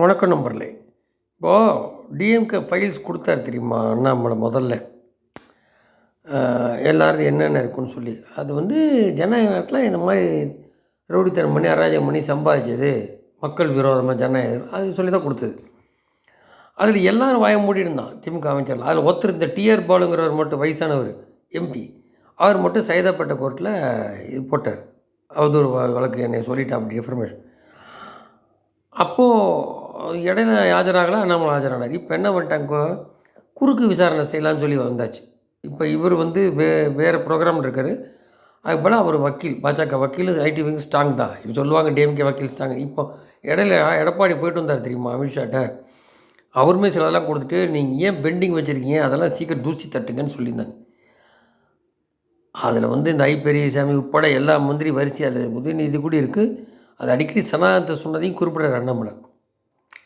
வணக்கம் நம்பர்லே இப்போது DMK files கொடுத்தாரு தெரியுமா? அண்ணாமலை முதல்ல. எல்லாரும் என்னென்ன இருக்குன்னு சொல்லி. அது வந்து ஜனநாயக நாட்டில் இந்த மாதிரி ரவுடித்தனம் பண்ணி அராஜகம் பண்ணி சம்பாதிச்சது. மக்கள் விரோதமாக ஜனநாயகம். அது சொல்லி தான் கொடுத்தது. அதில் எல்லோரும் வாய மூடி இருந்தான் திமுக அமைச்சர் அதில் ஒருத்தர் இந்த டிஆர் பாலுங்கிறவர் மட்டும் வயசானவர் எம்பி அவர் மட்டும் சைதாப்பேட்டை கோர்ட்டில் இது போட்டார். அவதூறு வழக்கு என்னை சொல்லிட்டா அப்படி இன்ஃபர்மேஷன் அப்போது இடையில ஆஜராகலாம் அண்ணாமலை ஆஜரானார். இப்போ என்ன பண்ணிட்டாங்க குறுக்கு விசாரணை செய்யலான்னு சொல்லி வந்தாச்சு. இப்போ இவர் வந்து வே வேறு ப்ரோக்ராம் இருக்கார். அதுக்கு போல் அவர் வக்கீல் பாஜக வக்கீல் ஐடி விங் ஸ்ட்ராங் தான். இப்போ சொல்லுவாங்க டிஎம்கே வக்கீல் ஸ்ட்ராங். இப்போ இடையில எடப்பாடி போயிட்டு வந்தார் தெரியுமா அமித்ஷாட்ட? அவருமே சிலதெல்லாம் கொடுத்துட்டு நீங்கள் ஏன் பெண்டிங் வச்சுருக்கீங்க? அதெல்லாம் சீக்கிரம் தூசி தட்டுங்கன்னு சொல்லியிருந்தாங்க. அதில் வந்து இந்த ஐ பெரியசாமி உட்பட எல்லா மந்திரி வரிசையாக உதயநிதி கூட இருக்குது அது அடிக்கடி சனாதனத்தை சொன்னதையும் குறிப்பிடுறார் அண்ணாமலை.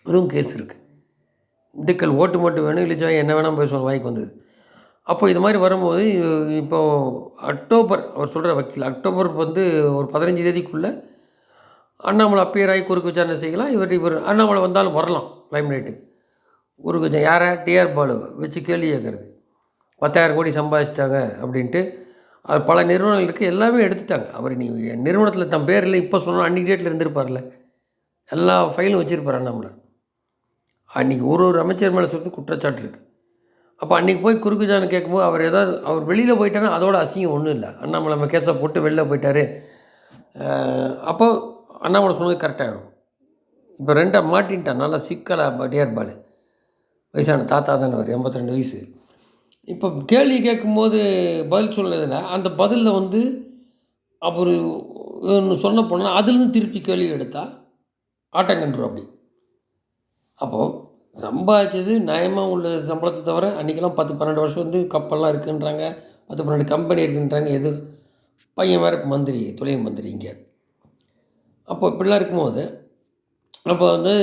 அதுவும் கேஸ் இருக்குது திண்டுக்கல் ஓட்டு மட்டும் வேணும் இல்லைச்சா என்ன வேணாம் போய் வாய்க்கு வந்தது. அப்போ இது மாதிரி வரும்போது இப்போ அக்டோபர் அவர் சொல்கிற வக்கீல் அக்டோபர் வந்து ஒரு பதினஞ்சு தேதிக்குள்ளே அண்ணாமலை அப்பியர் ஆகி குறுக்கு விசாரணை செய்யலாம். இவர் இவர் அண்ணாமலை வந்தாலும் வரலாம் லைம் லைட்டுக்கு குறுக்கு விசாரணை யாரை? டிஆர் பாலு வச்சு கேள்வி கேட்குறது. பத்தாயிரம் கோடி சம்பாதிச்சிட்டாங்க அப்படின்ட்டு அது பல நிறுவனங்களுக்கு எல்லாமே எடுத்துட்டாங்க. அவர் நீ நிறுவனத்தில் தன் பேரில் இப்போ சொன்னால் அன்றைக்கி டேட்டில் இருந்திருப்பார்ல. எல்லா ஃபைலும் வச்சுருப்பார் அண்ணாமலை. அன்றைக்கி ஒரு ஒரு அமைச்சர் மேலே சொல்லி குற்றச்சாட்டு இருக்குது அப்போ அன்றைக்கி போய் குறுக்குஜானு கேட்கும்போது அவர் ஏதாவது அவர் வெளியில் போயிட்டாருன்னா அதோட அசிங்கம் ஒன்றும் இல்லை. அண்ணாமலை நம்ம கேஸை போட்டு வெளில போயிட்டாரு. அப்போ அண்ணாமலை சொன்னது கரெக்டாகிடும் இப்போ ரெண்டாக மாட்டின்ட்டான். நல்லா சிக்கலாக டிஆர் பாலு. வயசான தாத்தா தானே அவர் எண்பத்தி ரெண்டு வயசு. இப்போ கேள்வி கேட்கும்போது பதில் சொன்னதில் அந்த பதிலில் வந்து அவர் ஒன்று சொன்ன போனால் அதுலேருந்து திருப்பி கேள்வி எடுத்தா ஆட்டங்கன்று அப்படி. அப்போது சம்பாதிச்சது நியாயமாக உள்ள சம்பளத்தை தவிர அன்றைக்கெல்லாம் பத்து பன்னெண்டு வருஷம் வந்து கப்பல்லாம் இருக்குன்றாங்க. பத்து பன்னெண்டு கம்பெனி இருக்குன்றாங்க. எது? பையன் வேறு மந்திரி துணை மந்திரி இங்கே. அப்போ இப்படிலாம் இருக்கும்போது அப்போ வந்து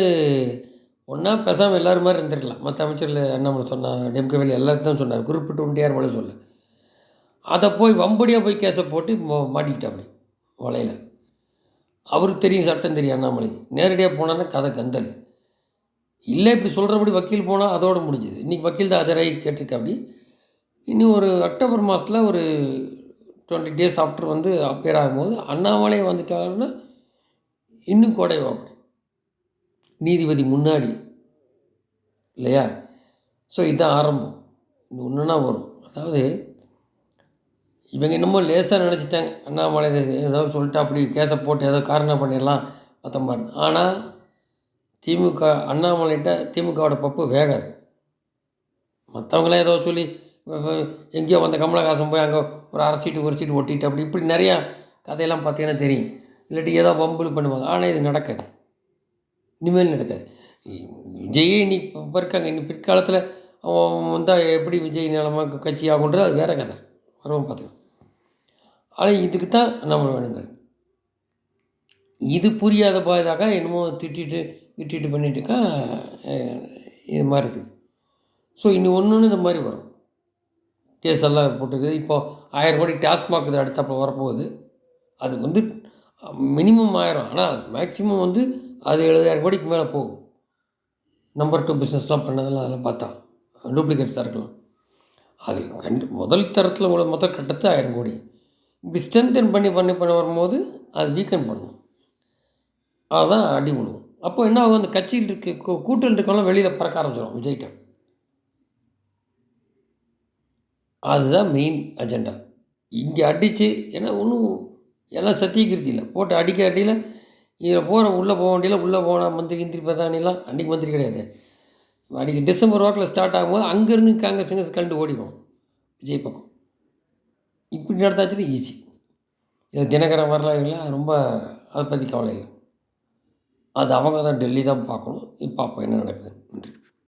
ஒன்றா பேசாமல் எல்லோரும் மாதிரி இருந்திருக்கலாம். மற்ற அமைச்சரில் அண்ணாமலை சொன்னார் டெம்கே வேலி எல்லாத்தையும் சொன்னார். குறிப்பிட்டு உண்டியார் மலை சொல்ல. அதை போய் வம்படியாக போய் கேஸை போட்டு மோ- மாட்டிக்கிட்டாப்படி வலையில். அவருக்கு தெரியும் சட்டம் தெரியும் அண்ணாமலை. நேரடியாக போனான்னா கதை கந்தல் இல்லை இப்படி சொல்கிறபடி வக்கீல் போனால் அதோடு முடிஞ்சுது. இன்றைக்கி வக்கீல் தான் ஆஜராகி கேட்டிருக்காப்படி இன்னும் ஒரு அக்டோபர் மாதத்தில் ஒரு டுவெண்ட்டி டேஸ் ஆஃப்டர் வந்து அப்பேர் ஆகும்போது அண்ணாமலை வந்துட்டாருன்னா இன்னும் குறைவாப்படி நீதிபதி முன்னாடி. இல்லையா? ஸோ இதுதான் ஆரம்பம். இன்னும் ஒன்றுனா வரும். அதாவது இவங்க என்னமோ லேசாக நினச்சிட்டாங்க. அண்ணாமலை ஏதோ சொல்லிட்டு அப்படி கேஸை போட்டு ஏதோ காரணம் பண்ணிடலாம் மற்ற மாதிரி ஆனால் திமுக அண்ணாமலைகிட்ட திமுகவோட பப்பு வேகாது. மற்றவங்களாம் ஏதோ சொல்லி எங்கேயோ வந்த கமலஹாசன் போய் அங்கே ஒரு அரை சீட்டு ஒரு சீட்டு ஒட்டிட்டு அப்படி இப்படி நிறையா கதையெல்லாம் பார்த்தீங்கன்னா தெரியும். இல்லாட்டி ஏதோ வம்புలు பண்ணுவாங்க. ஆனால் இது நடக்காது. இனிமேல் நடக்காது. விஜய் இன்னைக்கு இப்போ இருக்காங்க. இன்னும் பிற்காலத்தில் அவன் வந்தால் எப்படி விஜய் நிலமாக கட்சி ஆகுன்றது அது வேறு கதை. வருவோம் பார்த்துக்கலாம். ஆனால் இதுக்கு தான் நம்ம வேணுங்கிறது. இது புரியாத பாதாக என்னமோ திட்டிட்டு திட்டிட்டு பண்ணிட்டுக்கா இது மாதிரி இருக்குது. ஸோ இன்னும் ஒன்று ஒன்று இந்த மாதிரி வரும். கேஸ் எல்லாம் போட்டுருக்குது இப்போ ஆயிரம் கோடி டாஸ்மாக் இது அடுத்தாப்புல வரப்போகுது. அது வந்து மினிமம் ஆயிரம். ஆனால் மேக்ஸிமம் வந்து அது எழுபதாயிரம் கோடிக்கு மேலே போகும். நம்பர் டூ பிஸ்னஸ்லாம் பண்ணதெல்லாம் அதெல்லாம் பார்த்தா. டூப்ளிகேட்ஸாக இருக்கலாம். அது கண்டு முதல் தரத்தில் உள்ள முதல் கட்டத்தை ஆயிரம் கோடி. இப்படி ஸ்ட்ரென்தன் பண்ணி பண்ணி பண்ண வரும்போது அது வீக்கன் பண்ணும். அதுதான் அடி விழுவும் அப்போ என்ன ஆகும்? அந்த கட்சியில் இருக்க கூ- இருக்கவங்களாம் வெளியில் பறக்க ஆரம்பிச்சிடும் விஜய்கிட்ட. அதுதான் மெயின் அஜெண்டா இங்கே அடித்து ஏன்னா ஒன்றும் எல்லாம் சத்தியகிருத்தி இல்லை. போட்டு அடிக்க அடியில் இதில் போகிற உள்ளே போக வேண்டியில் உள்ளே போனால் மந்திரி கிந்திரி பிரதானிலாம் அன்றைக்கி மந்திரி கிடையாது. அன்றைக்கி டிசம்பர் வாக்கில் ஸ்டார்ட் ஆகும்போது அங்கேருந்து காங்கிரஸ் காங்கிரஸ் கண்டு ஓடிடும் விஜய் பக்கம். இப்படி நடத்தாச்சு ஈஸி இது தினகரன் வரலாறுலாம் ரொம்ப அதை பற்றி கவலை இல்லை. அது அவங்க தான் டெல்லி தான் பார்க்கணும். இப்போ பார்ப்போம் என்ன நடக்குது? நன்றி.